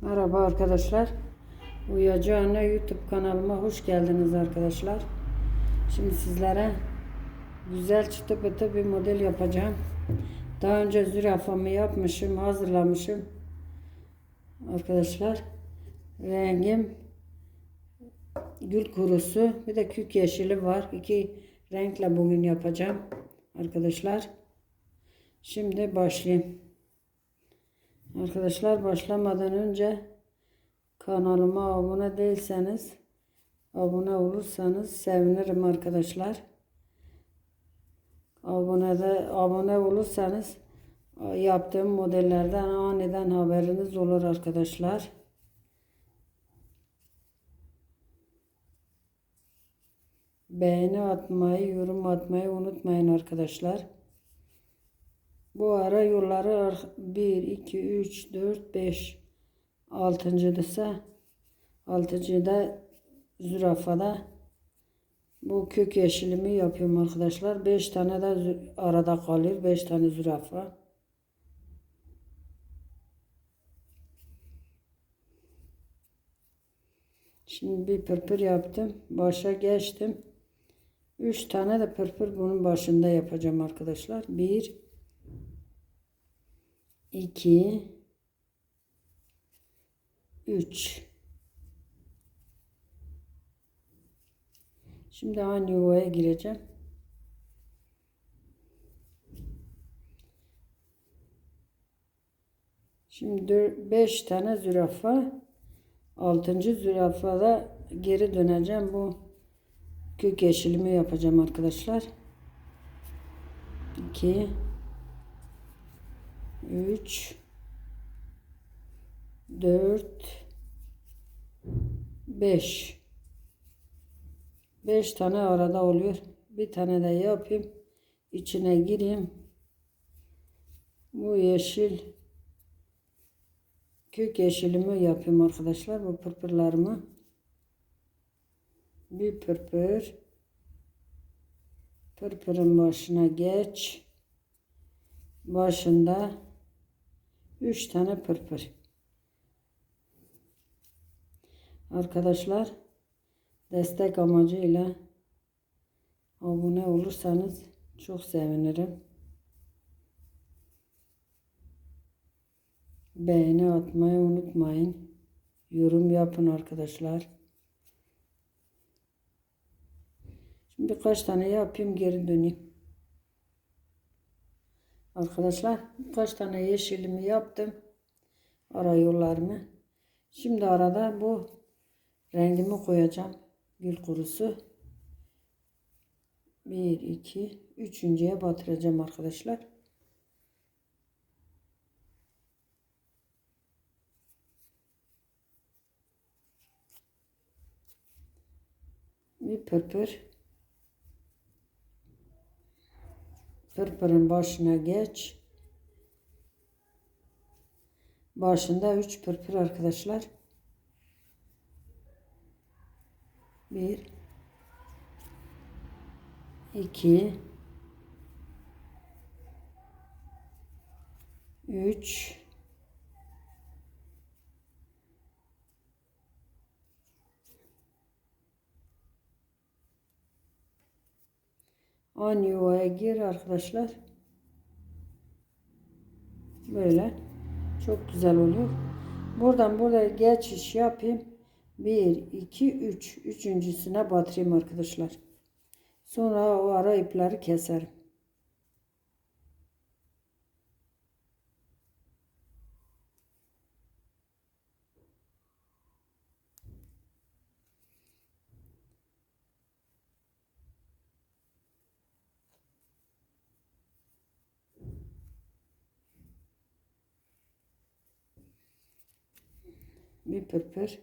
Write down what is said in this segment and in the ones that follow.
Merhaba arkadaşlar. Uyacı Anne YouTube kanalıma hoş geldiniz arkadaşlar. Şimdi sizlere güzel çıtı pıtı bir model yapacağım. Daha önce zürafamı yapmışım, hazırlamışım. Arkadaşlar rengim gül kurusu bir de kük yeşili var. İki renkle bugün yapacağım arkadaşlar. Şimdi başlayayım. Arkadaşlar başlamadan önce kanalıma abone değilseniz abone olursanız sevinirim arkadaşlar. Abone de abone olursanız yaptığım modellerden aniden haberiniz olur arkadaşlar. Beğeni atmayı, yorum atmayı unutmayın arkadaşlar. Bu ara yolları 1, 2, 3, 4, 5. Altıncıdırsa altıncıda zürafada bu kök yeşilimi yapıyorum arkadaşlar. 5 tane de arada kalır. 5 tane zürafa. Şimdi bir pırpır yaptım. Başa geçtim. 3 tane de pırpır bunun başında yapacağım arkadaşlar. 1 2 3 Şimdi aynı yuvaya gireceğim. Şimdi 5 tane zürafa 6. zürafada geri döneceğim. Bu kök yeşilimi yapacağım arkadaşlar. 2 3 4 5 5 tane arada oluyor. Bir tane de yapayım. İçine gireyim. Bu yeşil kök yeşilimi yapayım arkadaşlar. Bu pırpırlarımı. Bir pırpır. Pırpırın başına geç başında 3 tane pırpır. Arkadaşlar destek amacıyla abone olursanız çok sevinirim. Beğeni atmayı unutmayın. Yorum yapın arkadaşlar. Şimdi birkaç tane yapayım geri döneyim. Arkadaşlar kaç tane yeşilimi yaptım. Ara yollarımı. Şimdi arada bu rengimi koyacağım. Gül kurusu. 1, 2, üçüncüye batıracağım arkadaşlar. Bir pırpır. Pırpırın başına geç. Başında 3 pırpır arkadaşlar. 1 2 3 Aynı yuvaya gir arkadaşlar. Böyle. Çok güzel oluyor. Buradan buraya geçiş yapayım. 1, 2, 3. Üçüncüsüne batırayım arkadaşlar. Sonra o ara ipleri keserim. Bir pırpır.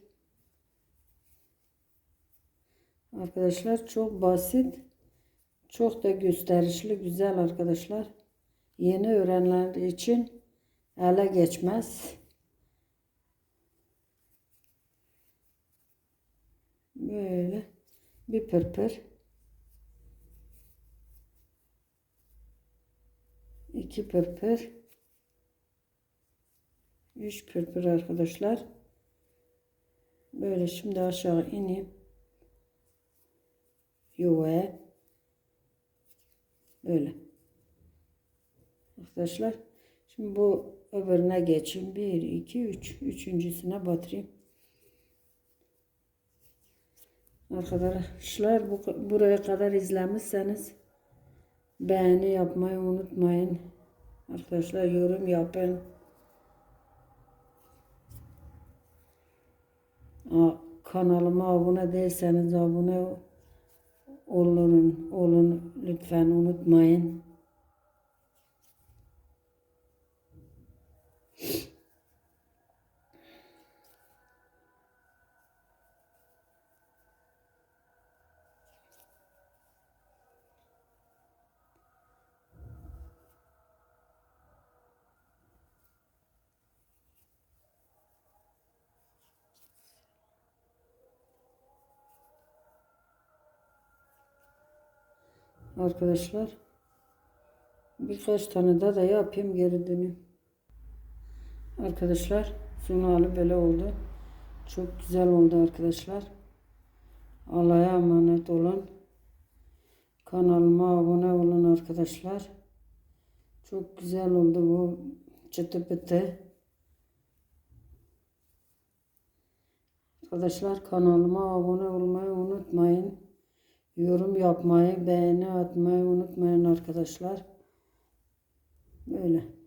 Arkadaşlar çok basit. Çok da gösterişli güzel arkadaşlar. Yeni öğrenenler için ele geçmez. Böyle bir pırpır. iki pırpır. 3 pırpır arkadaşlar. Böyle şimdi aşağı ineyim. Yuvaya. Böyle. Arkadaşlar şimdi bu öbürüne geçeyim. 1, 2, 3. Üçüncüsüne batırayım. Arkadaşlar bu, buraya kadar izlemişseniz beğeni yapmayı unutmayın. Arkadaşlar yorum yapın. Kanalıma abone değilseniz abone olun, olun lütfen unutmayın. Arkadaşlar birkaç tane daha da yapayım geri döneyim. Arkadaşlar sonu hali böyle oldu. Çok güzel oldu arkadaşlar. Allah'a emanet olun. Kanalıma abone olun arkadaşlar. Çok güzel oldu bu çıtı pıtı. Arkadaşlar kanalıma abone olmayı unutmayın. Yorum yapmayı, beğeni atmayı unutmayın arkadaşlar. Böyle.